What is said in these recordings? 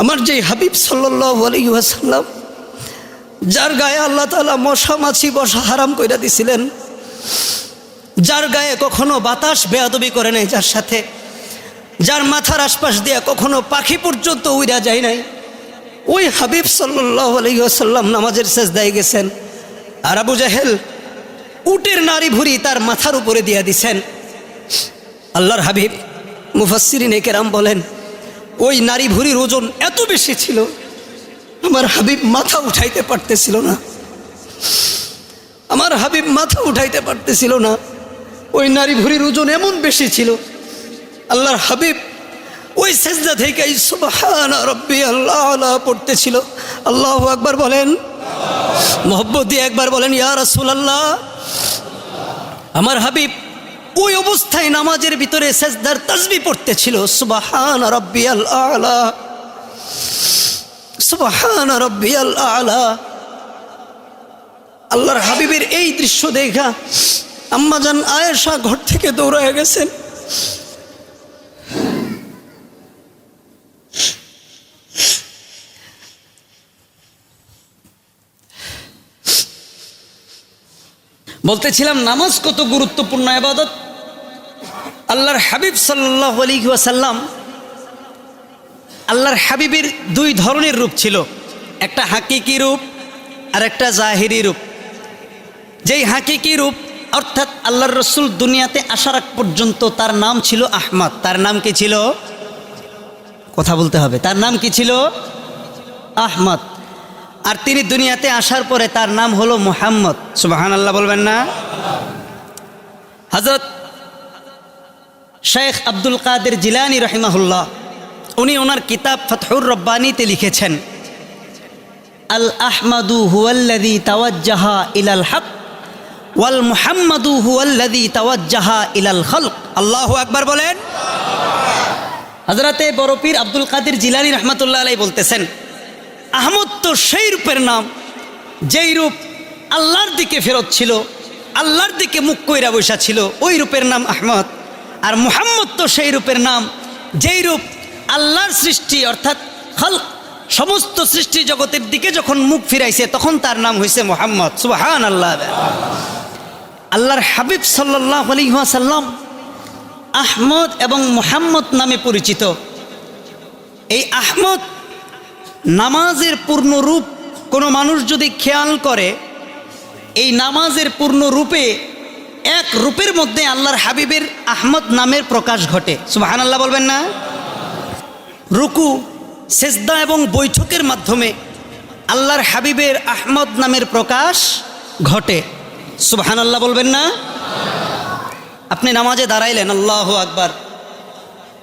আমার যে হাবিব সাল্লাহ আলহিহাসাল্লাম যার গায়ে আল্লাহ তালা মশা, মাছি, বসা হারাম কইরা দিছিলেন, যার গায়ে কখনো বাতাস বেয়াদবি করে নাই, যার সাথে যার মাথার আশপাশ দিয়া কখনো পাখি পর্যন্ত উইরা যায় নাই, ওই হাবিব সাল্লাহ নামাজের শেষ দেয় গেছেন আর আবু জাহেল উটের নারী ভুরি তার মাথার উপরে দিয়া দিছেন। আল্লাহর হাবিব মুফাসিরিন কেরাম বলেন ওই নারী ভুরির ওজন এত বেশি ছিল, আমার হাবিব মাথা উঠাইতে পারতেছিল না। আমার হাবিব মাথা উঠাইতে পারতেছিল না, ওই নারী ভুরির ওজন এমন বেশি ছিল, আল্লাহর হাবিব ওই সেজদা থেকে রব্বি আল্লাহ আল্লাহ পড়তেছিল। আল্লাহ একবার বলেন, মোহব্বত দিয়ে একবার বলেন, ইয়া রাসূলুল্লাহ, আমার হাবিব ওই অবস্থায় নামাজের ভিতরে সেজদার তাজবি পড়তেছিল, সুবাহান রব্বিয়াল আলা, সুবাহান রব্বিয়াল আলা। আল্লাহর হাবিবের এই দৃশ্য দেখা আম্মাজান আয়েশা ঘর থেকে দৌড়ায় গেছেন। বলতেছিলাম, নামাজ কত গুরুত্বপূর্ণ আবাদত আল্লাহর হাবিব সাল্লাহ আলী ওয়াসাল্লাম আল্লাহর হাবিবের দুই ধরনের রূপ ছিল। একটা হাকিকি রূপ আর একটা জাহিরি রূপ। যেই হাকিকি রূপ, অর্থাৎ আল্লাহর রসুল দুনিয়াতে আসার আগ পর্যন্ত তার নাম ছিল আহমদ। তার নাম কি ছিল? কথা বলতে হবে। তার নাম কি ছিল? আহমদ। আর তিনি দুনিয়াতে আসার পরে তার নাম হলো মুহাম্মদ। সুবাহান আল্লাহ বলবেন না। হজরত শেখ আব্দুল কাদের জিলানি রহিমাহুল্লাহ উনি ওনার কিতাব ফতহুর রব্বানিতে লিখেছেন আল আহমাদু হুয়াল্লাদি তাওয়াজ্জাহা ইলাল হক ওয়াল মুহাম্মাদু হুয়াল্লাদি তাওয়াজ্জাহা ইলাল খলক। আল্লাহু আকবার বলেন। হজরতে বরপীর আব্দুল কাদের জিলানি রহমতুল্লাহ আলাই বলতেছেন আহমদ তো সেই রূপের নাম, যেই রূপ আল্লাহর দিকে ফেরত ছিল, আল্লাহর দিকে মুখ কইরা বৈশা ছিল, ওই রূপের নাম আহমদ। আর মুহাম্মদ তো সেই রূপের নাম, যেই রূপ আল্লাহর সৃষ্টি অর্থাৎ হল সমস্ত সৃষ্টি জগতের দিকে যখন মুখ ফিরাইছে, তখন তার নাম হয়েছে মোহাম্মদ। সুবাহান আল্লাহ আল্লাহর হাবিব সাল্লাহ আলিহাসাল্লাম আহমদ এবং মোহাম্মদ নামে পরিচিত। এই আহমদ নামাজের পূর্ণ রূপ কোনো মানুষ যদি খেয়াল করে, এই নামাজের পূর্ণ রূপে এক রূপের মধ্যে আল্লাহর হাবিবের আহমদ নামের প্রকাশ ঘটে। সুবাহান আল্লাহ বলবেন না? রুকু, সেজদা এবং বৈঠকের মাধ্যমে আল্লাহর হাবিবের আহমদ নামের প্রকাশ ঘটে। সুবাহান আল্লাহ বলবেন না? আপনি নামাজে দাঁড়াইলেন, আল্লাহ আকবার।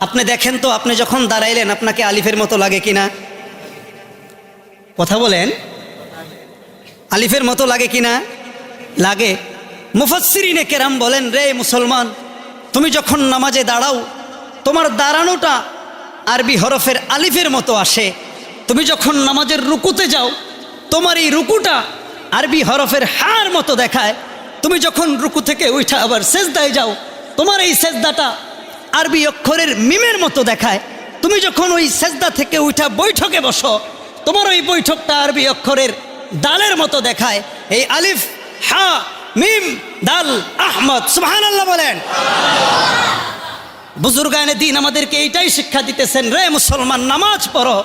আপনি দেখেন তো, আপনি যখন দাঁড়াইলেন, আপনাকে আলিফের মতো লাগে কিনা? কথা বলেন। আলিফের মতো লাগে কিনা লাগে। মুফাসিরিনে কেরাম বলেন, রে মুসলমান, তুমি যখন নামাজে দাঁড়াও, তোমার দাঁড়ানোটা আরবি হরফের আলিফের মতো আসে। তুমি যখন নামাজের রুকুতে যাও, তোমার এই রুকুটা আরবি হরফের হার মতো দেখায়। তুমি যখন রুকু থেকে উঠা আবার সেজদায় যাও, তোমার এই সেজদাটা আরবি অক্ষরের মিমের মতো দেখায়। তুমি যখন ওই সেজদা থেকে উঠা বৈঠকে বসো তোমার ওই বৈঠকটা আরবি অক্ষরের দালের মতো দেখায়। এই আলিফ, হা, মিম, দাল, আহমদ সুহান আল্লাহ বলেন বুজুর্গানে দিন আমাদেরকে এইটাই শিক্ষা দিতেছেন, রে মুসলমান, নামাজ পড়ো।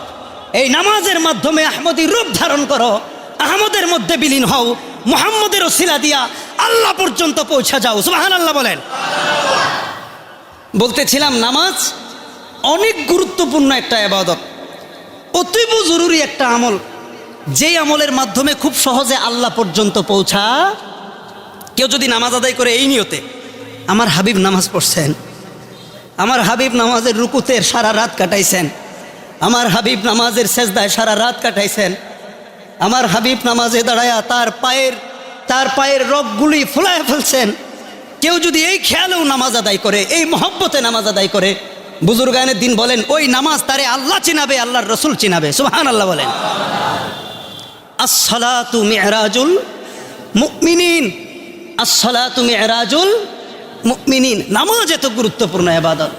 এই নামাজের মাধ্যমে আহমদি রূপ ধারণ করো। আহমদের মধ্যে বিলীন হও। মোহাম্মদের ওসিলা দিয়া আল্লাহ পর্যন্ত পৌঁছা যাও। সুবাহান আল্লাহ বলেন। বলতেছিলাম, নামাজ অনেক গুরুত্বপূর্ণ একটা আবাদত অতীব জরুরি একটা আমল। যেই আমলের মাধ্যমে খুব সহজে আল্লাহ পর্যন্ত পৌঁছা। কেউ যদি নামাজ আদায় করে এই নিয়তে, আমার হাবিব নামাজ পড়ছেন। আমার হাবিব নামাজের রুকুতের সারা রাত কাটাইছেন। আমার হাবিব নামাজের সেজদায় সারা রাত কাটাইছেন। আমার হাবিব নামাজে দাঁড়ায়া তার পায়ের তার পায়ের রগগুলি ফুলায় ফেলছেন। কেউ যদি এই খেয়ালেও নামাজ আদায় করে, এই মহব্বতে নামাজ আদায় করে বুজুর্গানের দিন বলেন, ওই নামাজ তারে আল্লাহ চিনাবে, আল্লাহর রসুল চিনাবে। সুহান আল্লাহ বলেন। আসসালাতু মেহরাজুল মুকমিনিন আসসালাতু মেহরাজুল মুকমিনিন নামাজ এত গুরুত্বপূর্ণ এবাদত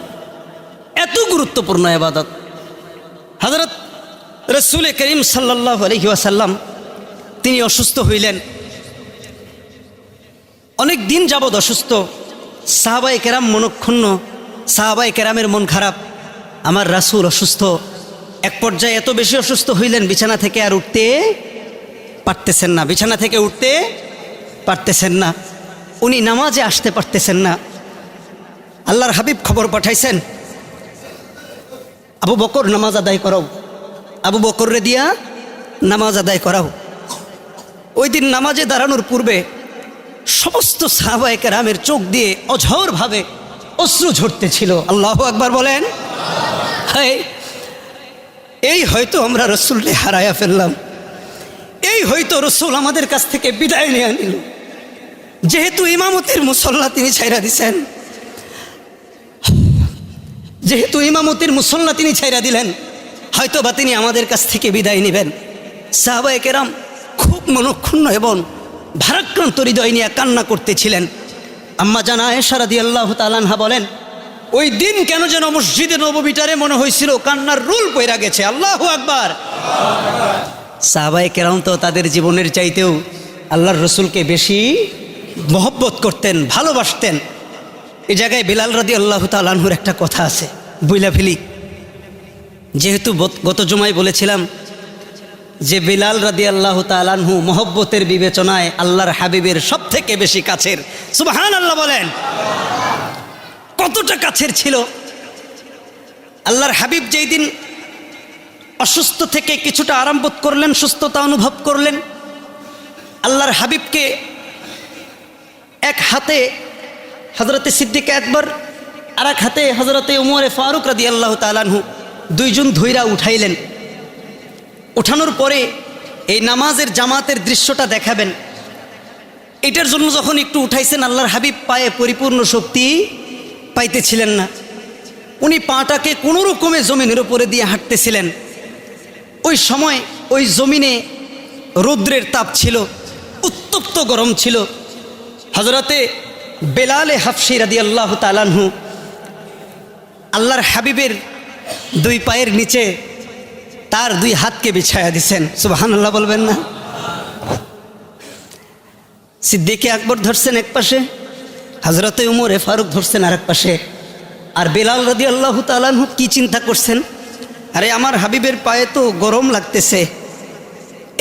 এত গুরুত্বপূর্ণ এবাদত হজরত রসুল করিম সাল্লাহ আলহি ওয়াসাল্লাম, তিনি অসুস্থ হইলেন। অনেক দিন যাবৎ অসুস্থ। সাহাবাই কেরাম মনক্ষুণ্ণ সাহাবাই কেরামের মন খারাপ। আমার রাসুল অসুস্থ। এক পর্যায়ে এত বেশি অসুস্থ হইলেন, বিছানা থেকে আর উঠতে পারতেছেন না। বিছানা থেকে উঠতে পারতেছেন না। উনি নামাজে আসতে পারতেছেন না। আল্লাহর হাবিব খবর পাঠাইছেন, আবু বকর নামাজ আদায় করাও। আবু বকররে দিয়া নামাজ আদায় করাও। ওই দিন নামাজে দাঁড়ানোর পূর্বে সমস্ত সাহাবায়ক রামের চোখ দিয়ে অঝোরভাবে অশ্রু ঝরতেছিল। আল্লাহ একবার বলেন এই হয়তো আমরা রসুলকে হারায়া ফেললাম। এই হয়তো রসুল আমাদের কাছ থেকে বিদায় নিয়ে নিল। যেহেতু ইমামতির মুসল্লা তিনি ছাইরা দিছেন, যেহেতু ইমামতির মুসল্লা তিনি ছাইরা দিলেন হয়তো বা তিনি আমাদের কাছ থেকে বিদায় নেবেন। সাহাবায় কেরাম খুব মনক্ষুণ্ণ এবং ভারাক্রান্ত হৃদয় নিয়ে কান্না করতেছিলেন। আম্মা জানা এসারাদি আল্লাহ তালানহা বলেন, ওই দিন কেন যেন মসজিদে নববিটারে মনে হয়েছিল কান্নার রুল পয়রা গেছে। আল্লাহ আকবার। সাহাবায় কেরাম তো তাদের জীবনের চাইতেও আল্লাহর রসুলকে বেশি মহব্বত করতেন, ভালোবাসতেন। এই জায়গায় বিলাল রাদি আল্লাহ তালানহুর একটা কথা আছে, বুইলা ফেলি। যেহেতু গত জমায় বলেছিলাম যে বিলাল রাদি আল্লাহ তালানহু মহব্বতের বিবেচনায় আল্লাহর হাবিবের সব থেকে বেশি কাছের। সুবাহান আল্লাহ বলেন। কতটা কাছের ছিল? আল্লাহর হাবিব যেই দিন অসুস্থ থেকে কিছুটা আরাম বোধ করলেন, সুস্থতা অনুভব করলেন, আল্লাহর হাবিবকে এক হাতে হজরতে সিদ্দিক একবার আর এক হাতে হজরতে উমরে ফারুক রাদি আল্লাহ তালানহু দুইজন ধৈরা উঠাইলেন। ওঠানোর পরে এই নামাজের জামাতের দৃশ্যটা দেখাবেন। এটার জন্য যখন একটু উঠাইছেন, আল্লাহর হাবিব পায়ে পরিপূর্ণ শক্তি পাইতেছিলেন না। উনি পাটাকে কোনো রকমে জমিনের উপরে দিয়ে হাঁটতেছিলেন। ওই সময় ওই জমিনে রৌদ্রের তাপ ছিল, উত্তপ্ত গরম ছিল। হজরতে বেলালে হাফসি রাদি আল্লাহ তালানহু আল্লাহর হাবিবের দুই পায়ের নিচে তার দুই হাতকে বিছায়া দিছেন। সুবাহান আল্লাহ বলবেন না। সিদ্দিকে আকবর ধরছেন এক পাশে হজরতে উমরে ফারুক ধরছেন আর এক পাশে। আর বেলাল রাদি আল্লাহ তালানহু কি চিন্তা করছেন? আরে আমার হাবিবের পায়ে তো গরম লাগতেছে।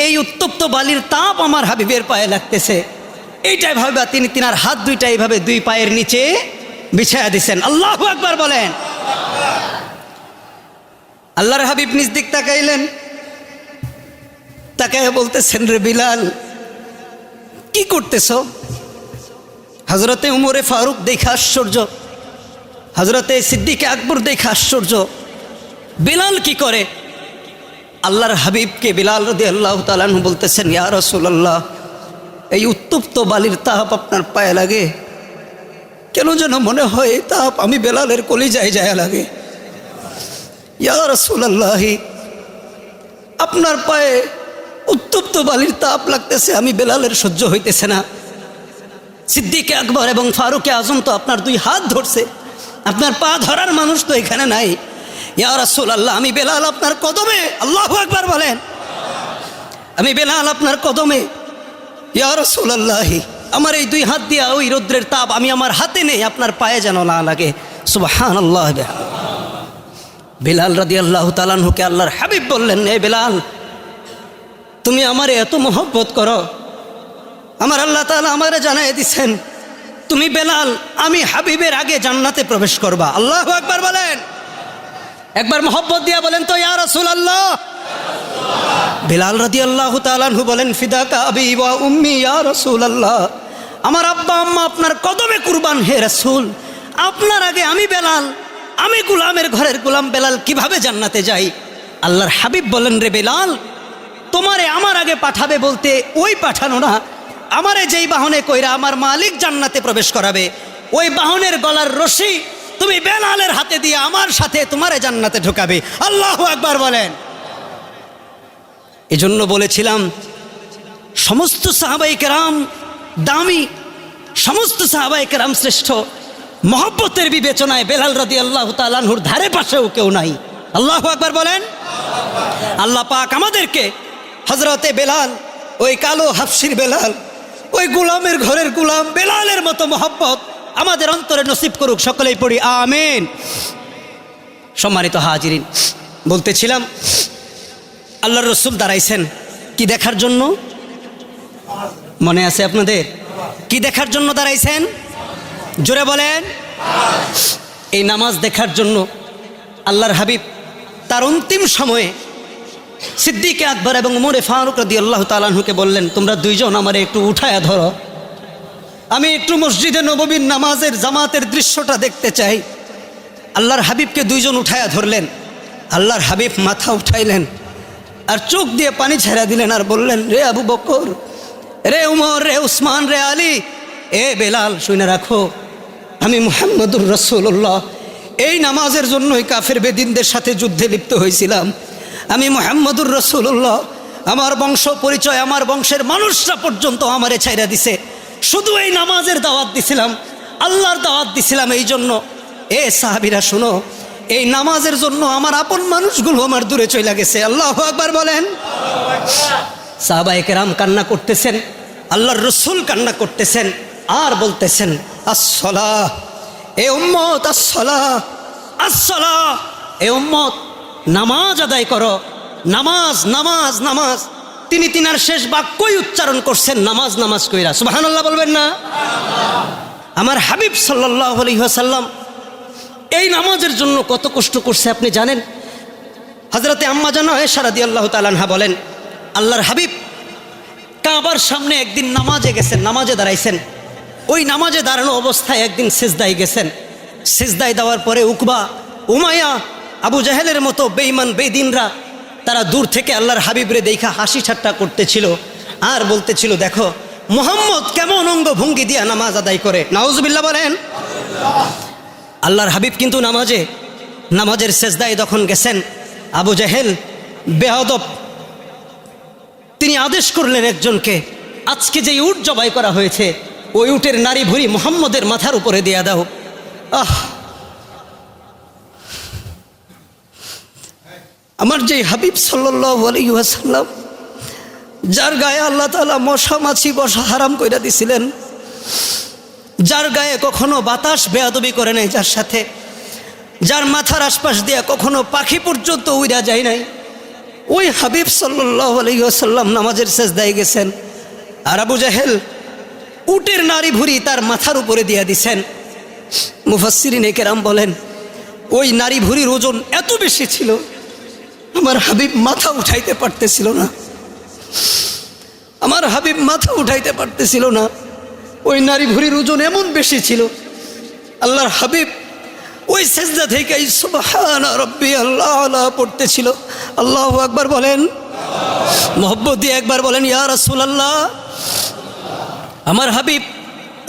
এই উত্তপ্ত বালির তাপ আমার হাবিবের পায়ে লাগতেছে। এইটাই ভাবে তিনি তিনার হাত দুইটা এইভাবে দুই পায়ের নিচে বিছায়া দিছেন। আল্লাহ একবার বলেন। আল্লাহর হাবিব নিজ দিক তাকাইলেন। তাকায় বলতেছেন, রে বিলাল, কি করতেছ? হজরতে উমরে ফারুক দেখে আশ্চর্য। হজরতে সিদ্দিকে আকবর দেখে আশ্চর্য। বিলাল কি করে? আল্লাহর হাবিবকে বিলাল রদি আল্লাহ তালানহু বলতেছেন, ইয়া রসুল্লাহ এই উত্তপ্ত বালির তাপ আপনার পায়ে লাগে। কেন যেন মনে হয় তাপ আমি বেলালের কলি কলিজায় যায় লাগে। ইয়া রসুল্লাহি আপনার পায়ে উত্তপ্ত বালির তাপ লাগতেছে, আমি বেলালের সহ্য হইতেছে না। সিদ্দিকে আকবর এবং ফারুকে আজম তো আপনার দুই হাত ধরছে, আপনার পা ধরার মানুষ তো এখানে নাই। ইয়া আল্লাহ আমি বেলাল আপনার কদমে, আল্লাহ একবার বলেন। আমি বেলাল আপনার কদমে, ইয়া আল্লাহি আমার এই দুই হাত দিয়া ওই রৌদ্রের তাপ আমি আমার হাতে নেই, আপনার পায়ে যেন না লাগে। সুবাহান আল্লাহ বেলাল রাদি আল্লাহ তালানহুকে আল্লাহর হাবিব বললেন এ বেলাল, তুমি আমার এত মোহব্বত করো। আমার আল্লাহ তালা আমারে জানাই দিছেন, তুমি বেলাল, আমি হাবিবের আগে জান্নাতে প্রবেশ করবা। আল্লাহ একবার বলেন। একবার মোহব্বত দিয়া বলেন তো, ইয়া রসুল আল্লাহ বেলাল রাদি আল্লাহ তালানহু বলেন ফিদা কাবি ওয়া উম্মি, ইয়া রাসূল আল্লাহ আমার আব্বা আম্মা আপনার কদমে কুরবান, হে রসুল, আপনার আগে আমি বেলাল আমি গুলামের ঘরের গুলাম বেলাল কীভাবে জান্নাতে যাই? আল্লাহর হাবিব বলেন, রে বেলাল, তোমারে আমার আগে পাঠাবে বলতে ওই পাঠানো না। আমারে যেই বাহনে কইরা আমার মালিক জান্নাতে প্রবেশ করাবে, ওই বাহনের গলার রশি তুমি বেলালের হাতে দিয়ে আমার সাথে তোমারে জান্নাতে ঢোকাবে। আল্লাহ একবার বলেন। এজন্য বলেছিলাম, সমস্ত সাহাবাই কেরাম দামি, সমস্ত সাহাবাই কেরাম শ্রেষ্ঠ। মহব্বতের বিবেচনায় বেলাল রাদি আল্লাহ তালানহুর ধারে পাশেও কেউ নাই। আল্লাহ একবার বলেন। আল্লাহ পাক আমাদেরকে হজরতে বেলাল, ওই কালো হাফসির বেলাল, ওই গুলামের ঘরের গুলাম বেলালের মতো মহব্বত আমাদের অন্তরে নসিব করুক, সকলেই পড়ি, আমেন। সম্মানিত হাজিরিন, বলতেছিলাম, আল্লাহর রসুল দাঁড়াইছেন কি দেখার জন্য? মনে আছে আপনাদের? কি দেখার জন্য দাঁড়াইছেন? জোরে বলেন। এই নামাজ দেখার জন্য আল্লাহর হাবিব তার অন্তিম সময়ে সিদ্দিকে আকবর এবং মোরে ফারুক রদি আল্লাহ তালাহুকে বললেন, তোমরা দুইজন আমার একটু উঠায়া ধরো। আমি একটু মসজিদে নববীর নামাজের জামাতের দৃশ্যটা দেখতে চাই। আল্লাহর হাবিবকে দুইজন উঠায়া ধরলেন। আল্লাহর হাবিব মাথা উঠাইলেন আর চোখ দিয়ে পানি ছেড়া দিলেন আর বললেন, রে আবু বকর, রে উমর, রে উসমান, রে আলী, এ বেলাল, শুনে রাখো আমি মুহাম্মদুর রসুল্লাহ এই নামাজের জন্যই কাফের বেদিনদের সাথে যুদ্ধে লিপ্ত হয়েছিলাম। আমি মোহাম্মদুর রসুল্লাহ আমার বংশ পরিচয়, আমার বংশের মানুষরা পর্যন্ত আমারে ছাইরা দিছে। শুধু এই নামাজের দাওয়াত দিছিলাম, আল্লাহর দাওয়াত দিছিলাম এই জন্য। এ সাহাবিরা শুনো, এই নামাজের জন্য আমার আপন মানুষগুলো আমার দূরে চলে গেছে। আল্লাহ একবার বলেন। সাহাবায়ে কেরাম কান্না করতেছেন, আল্লাহর রসুল কান্না করতেছেন, আর বলতেছেন আসলা এ উম্মত আসলা আসলা এ উম্মত নামাজ আদায় করো। নামাজ নামাজ নামাজ। তিনি তিনার শেষ বাক্যই উচ্চারণ করছেন নামাজ নামাজ কইরা। সুবহানাল্লাহ বলবেন না? আমার হাবিব সাল্লাহ আলহিহাসাল্লাম এই নামাজের জন্য কত কষ্ট করছে আপনি জানেন? হজরতে আম্মা জানা সারাদি আল্লাহ তালানহা বলেন আল্লাহর হাবিব কাবার সামনে একদিন নামাজে গেছেন নামাজে দাঁড়াইছেন। ওই নামাজে দাঁড়ানো অবস্থায় একদিন সেজদায় গেছেন। সেজদায় দেওয়ার পরে উকবা উমায়া আবু জাহেলের মতো বেইমান বেদিনরা তারা দূর থেকে আল্লাহর হাবিবরে দেখা হাসি ঠাট্টা করতেছিল আর বলতেছিল, দেখো, মোহাম্মদ কেমন অঙ্গ ভঙ্গি দিয়া নামাজ আদায় করে। নাউজবিল্লা বলেন। আল্লাহর হাবিব কিন্তু নামাজে, নামাজের সেজদায় যখন গেছেন, আবু জাহেল বেহদব তিনি আদেশ করলেন একজনকে, আজকে যে উট জবাই করা হয়েছে ওই উটের নারী ভুরি মোহাম্মদের মাথার উপরে দেয়া দাও। আহ! আমার যে হাবিব সাল্লাহ যার গায়ে আল্লাহ তালা মশা, মাছি বসা হারাম কইরা দিছিলেন, যার গায়ে কখনো বাতাস বেয়াদবি করে নাই, যার সাথে যার মাথার আশপাশ দিয়া কখনো পাখি পর্যন্ত উইরা যায় নাই, ওই হাবিব সাল্লাহ আলহিহাসাল্লাম নামাজের শেষ দায় গেছেন। আর আবু জাহেল উটের নারী ভুরি তার মাথার উপরে দিয়া দিছেন। মুফাসিরিন কেরাম বলেন, ওই নারী ভুরির ওজন এত বেশি ছিল, আমার হাবিব মাথা উঠাইতে পারতেছিল না। আমার হাবিব মাথা উঠাইতে পারতেছিল না। ওই নারী ভুরির ওজন এমন বেশি ছিল, আল্লাহর হাবিব ওই সেজদা থেকে রব্বি আল্লাহ আল্লাহ পড়তেছিল। আল্লাহ একবার বলেন, মোহব্বত দিয়ে একবার বলেন, ইয়া রাসূল আল্লাহ আমার হাবিব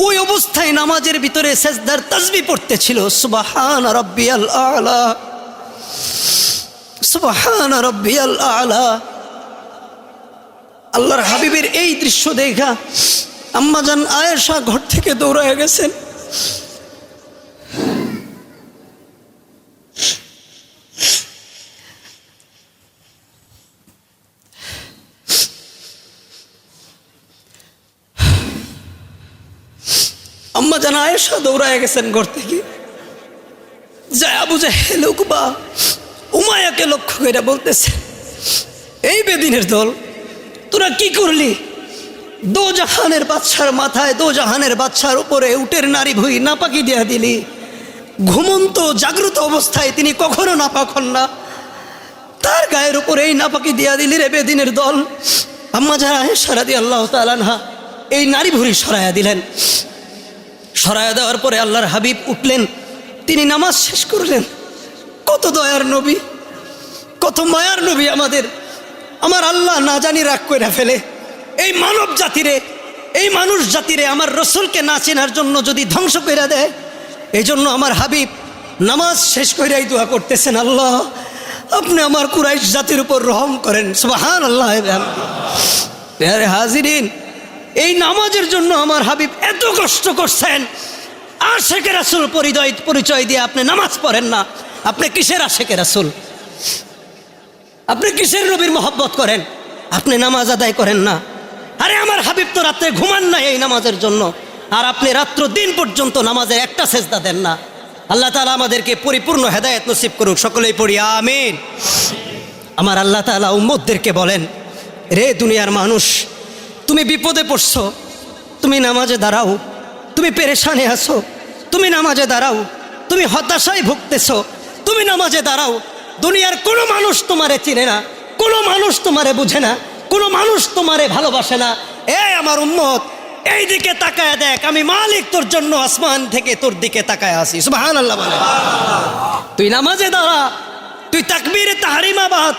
ওই অবস্থায় নামাজের ভিতরে সেজদার তাজবি পড়তেছিল, সুবাহান রব্বি আল্লাহ সুবাহান রব্বি আলা। আল্লাহর হাবিবের এই দৃশ্য দেখা আম্মাজান আয়েশা ঘর থেকে দৌড়ায় গেছেন। আম্মা জান আয়েশা দৌড়ায় গেছেন ঘর থেকে। যায় আবু জাহেল, উকবা, উমায়াকে লক্ষ্য করে বলতেছে, এই বেদিনের দল, তোরা কি করলি? দো জাহানের বাচ্চার মাথায় দো জাহানের বাচ্চার উপরে উটের নারী ভুই নাপাকি দিয়া দিলি। ঘুমন্ত, জাগ্রত অবস্থায় তিনি কখনো নাপাক হন না। তার গায়ের উপরে এই নাপাকি দিয়া দিলি রে বেদিনের দল। আম্মা যারা সারা দিয়ে আল্লাহ তালানহা এই নারী ভুরি সরাইয়া দিলেন। সরাইয়া দেওয়ার পরে আল্লাহর হাবিব উঠলেন। তিনি নামাজ শেষ করলেন। কত দয়ার নবী, কত মায়ার নবী আমাদের। আমার আল্লাহ না জানি রাগ করে ফেলে। এই মানব জাতিরে, এই মানুষ জাতিরে আমার রসুলকে না চেনার জন্য যদি ধ্বংস করে দেয় এই জন্য আমার হাবিব নামাজ শেষ কইরাই দোয়া করতেছেন, আল্লাহ, আপনি আমার কুরাইশ জাতির উপর রহম করেন। সুবাহান আল্লাহ হাজিরিন এই নামাজের জন্য আমার হাবিব এত কষ্ট করছেন। আশেকে রাসুল পরিচয় পরিচয় দিয়ে আপনি নামাজ পড়েন না। আপনি কিসের আশেকে রাসুল? আপনি কিসের নবীর মহব্বত করেন? আপনি নামাজ আদায় করেন না। আরে আমার হাবিব তো রাত্রে ঘুমান না এই নামাজের জন্য। আর আপনি রাত্র দিন পর্যন্ত নামাজের একটা সেজদা দেন না। আল্লাহ তালা আমাদেরকে পরিপূর্ণ হেদায়ত নসিব করুক, সকলেই পড়ি, আমিন। আমার আল্লাহ তালা উম্মদদেরকে বলেন, রে দুনিয়ার মানুষ তুমি বিপদে পড়ছো, তুমি নামাজে দাঁড়াও, তুমি পেরেশানে আসো তুমি নামাজে দাঁড়াও, তুমি হতাশায় ভুগতেছ, তুমি নামাজে দাঁড়াও। দুনিয়ার কোনো মানুষ তোমারে চিনে না, কোনো মানুষ তোমারে বুঝে না, কোনো মানুষ তোমারে ভালোবাসে না। এ আমার উম্মত, এই দিকে তাকায় দেখ, আমি মালিক তোর জন্য আসমান থেকে তোর দিকে তাকায় আসি সুবাহান আল্লাহ বলে। তুই নামাজে দাঁড়া, তুই তাকবীরে তাহারিমাবাদ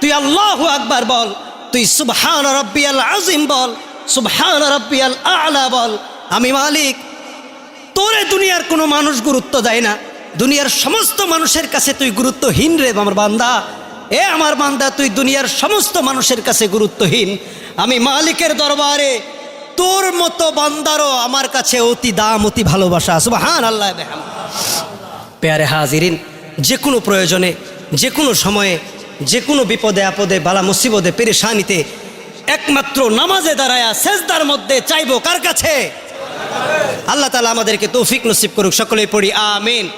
তুই আল্লাহ আকবার বল। তুই সুবহান রব্বিয়াল আজিম বল, সুবহান রব্বিয়াল আলা বল। আমি মালিক, তোরে দুনিয়ার কোনো মানুষ গুরুত্ব দেয় না। দুনিয়ার সমস্ত মানুষের কাছে তুই গুরুত্বহীন রে আমার বান্দা। এ আমার বান্দা, তুই দুনিয়ার সমস্ত মানুষের কাছে গুরুত্বহীন। আমি মালিকের দরবারে তোর মতো বান্দারও আমার কাছে অতি দাম, অতি ভালোবাসা। সুবহান আল্লাহ পেয়ারে হাজিরিন, যে কোনো প্রয়োজনে, যে কোনো সময়ে যে কোনো বিপদে, আপদে, বালা মুসিবদে পেরেশানিতে একমাত্র নামাজে দাঁড়ায়া সেজদার মধ্যে চাইব কার কাছে? আল্লাহ তালা আমাদেরকে তৌফিক নসিব করুক, সকলেই পড়ি, আমিন।